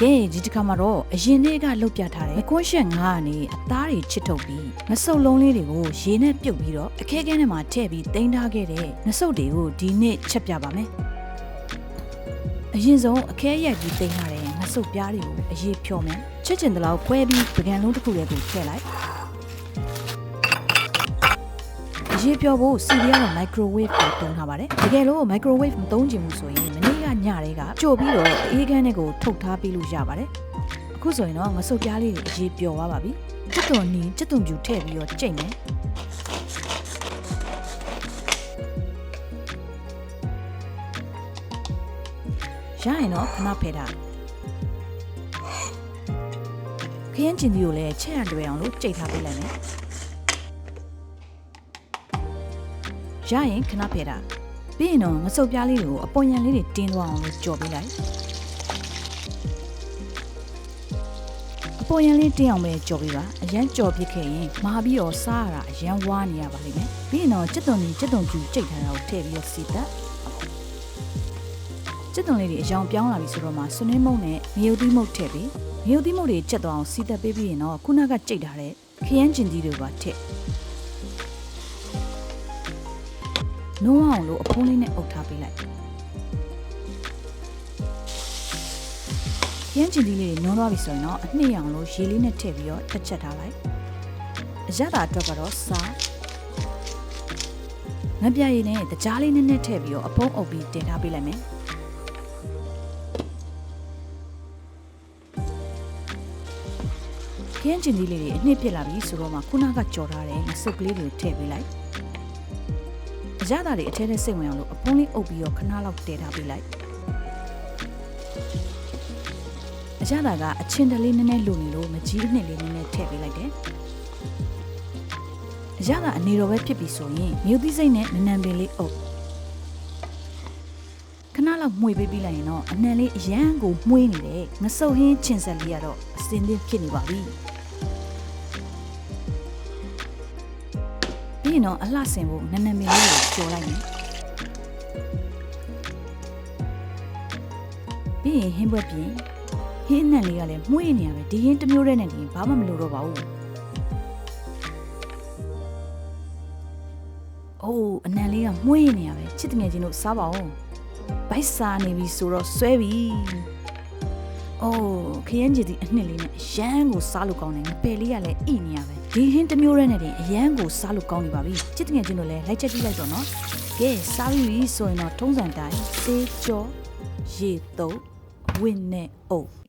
ကဲဒီတစ်ခါမှာတော့အရင်နေ့ကလှုပ်ပြထားတဲ့ကွန်းရှက်ငါးကနေအသားတွေချစ်ထုတ်ပြီးငဆုပ်လုံးလေးတွေကိုရေနဲ့ပြုတ်ပြီးတော့အခဲခဲနဲ့မှထည့်ပြီးတင်ထားခဲ့တဲ့ငဆုပ်တွေကိုဒီနေ့ချက်ပြပါမယ်အရင်ဆုံးအခဲရိုက်ပြီးတင်ထားတဲ့ငဆုပ်ပြားတွေကိုအရေးဖြောမယ်ချက်ချင်တဲ့လောက်ခွဲပြီးပကံလုံးတစ်ခုလေးကိုထည့်လိုက်အရေးပြောဖို့စီရီကတော့ microwave ကိုတုံးထားပါတယ်တကယ်လို့ microwave မတုံးချင်ဘူးဆိုရင်မနေ့ ကညတွေကကြို့ပြီးတော့အေးခန်းတွေကိုထုတ်ထားပြီးလို့ရပါတယ်အခုဆိုရင်တော့ငဆုပ်ပြားလေးတွေအရေးပျော်သွားပါပြီကျွတ်တော်နီကျွတ်တုံပြူထည့်ပြီးတော့ကြိတ်မယ်ရရင်တော့ခဏဖယ်တာခရမ်းကျင်ဒီကိုလည်းချက်ရံတွေ့အောင်လို့ကြိတ်ထားပေးလိုက်မယ်ရရင်ခဏဖယ်တာ ပြီးရင်တော့ငဆုပ်ပြားလေးတွေကိုအပေါ်ညံလေးတွေတင်းသွားအောင်လို့ကြော်ပေးလိုက်အပေါ်ညံလေးတင်းအောင်ပဲကြော်ပေးပါအရန်ကြော်ပစ်ခဲ့ရင်မာပြီးတော့စားရတာအရန်ဝါနေရပါလိမ့်မယ်ပြီးရင်တော့ကြက်သွန်ကြီးကြက်သွန်ကျူကြိတ်ထားတာကိုထည့်ပြီးတော့စီတက်ကျက်သွန်လေးတွေအယောင်ပြောင်းလာပြီဆိုတော့မှဆွနေမုံနဲ့ငရုတ်သီးမုတ်ထည့်ပြီးငရုတ်သီးမုတ်တွေချက်သွားအောင်စီတက်ပေးပြီးရင်တော့ခုနကကြိတ်ထားတဲ့ခရမ်းကျင်ကြီးတွေပါထည့် နုံးအောင်လို့အဖုံးလေးနဲ့အုပ်ထားပေးလိုက်ခရမ်းကျင်ကြီးလေးတွေနုံးသွားပြီဆိုရင်တော့အနှစ်ရောင်လို့ရေလေးနဲ့ထည့်ပြီးတော့တစ်ချက်ထားလိုက်အရသာအတွက်ကတော့စားငပြရည်နဲ့တကြားလေးနဲ့နဲ့ထည့်ပြီးတော့အဖုံးအုပ်ပြီးတင်ထားပေးလိုက်မယ်ခင်းချင်ကြီးလေးတွေအနှစ်ပြစ်လာပြီဆိုတော့မှခုနကကြော်ထားတဲ့ငစုပ်ကလေးတွေကိုထည့်ပေးလိုက် အရသာတွေအထဲထဲစိတ်ဝင်အောင်လို့အဖုံးလေးအုပ်ပြီးတော့ခဏလောက်တည်ထားပေးလိုက်အရသာကအချင်းတလေးနည်းနည်းလိုနေလို့မကြီးအနှစ်လေးနည်းနည်းထည့်ပေးလိုက်တယ်အရသာအနေတော်ပဲဖြစ်ပြီဆိုရင်မြုပ်သီးစိတ်နဲ့နနံပင်လေးအုပ်ခဏလောက်မှွေပေးပြီးလိုက်ရင်တော့အနံလေးအရန်ကိုမှွေးနေတဲ့ငစုပ်ဟင်းချင်ဆက်လေးကတော့အစင်းသင်းဖြစ်နေပါပြီ ပြီးရင်တော့အလှဆင်ဖို့နနမီလေးကိုကြော်လိုက်မယ်ပြီးရင်ဟင်းပွဲပြင်ဟင်းအနံ့လေးကလည်းမှုေးနေရပဲဒီဟင်းတစ်မျိုးတည်းနဲ့ဒီဘာမှမလိုတော့ပါဘူးအိုးအနံ့လေးကမှုေးနေရပဲချစ်တငယ်ချင်းတို့စားပါဦးဘိုက်စားနေပြီဆိုတော့ဆွဲပြီ အိုးခရမ်းကြီးဒီအနှစ်လေးနဲ့ရမ်းကိုစားလို့ကောင်းတယ်ငပယ်လေးကလည်းဣနေရပဲဒီဟင်းတစ်မျိုးတည်းနဲ့တင်အရန်ကိုစားလို့ကောင်းနေပါပြီချစ်တငယ်ချင်းတို့လည်းလိုက်ချက်ကြည့်လိုက်တော့နော်ကဲစားပြီဆိုရင်တော့ထုံးစံတိုင်းစေးကြောရေတုပ်ဝင်းနဲ့အုပ်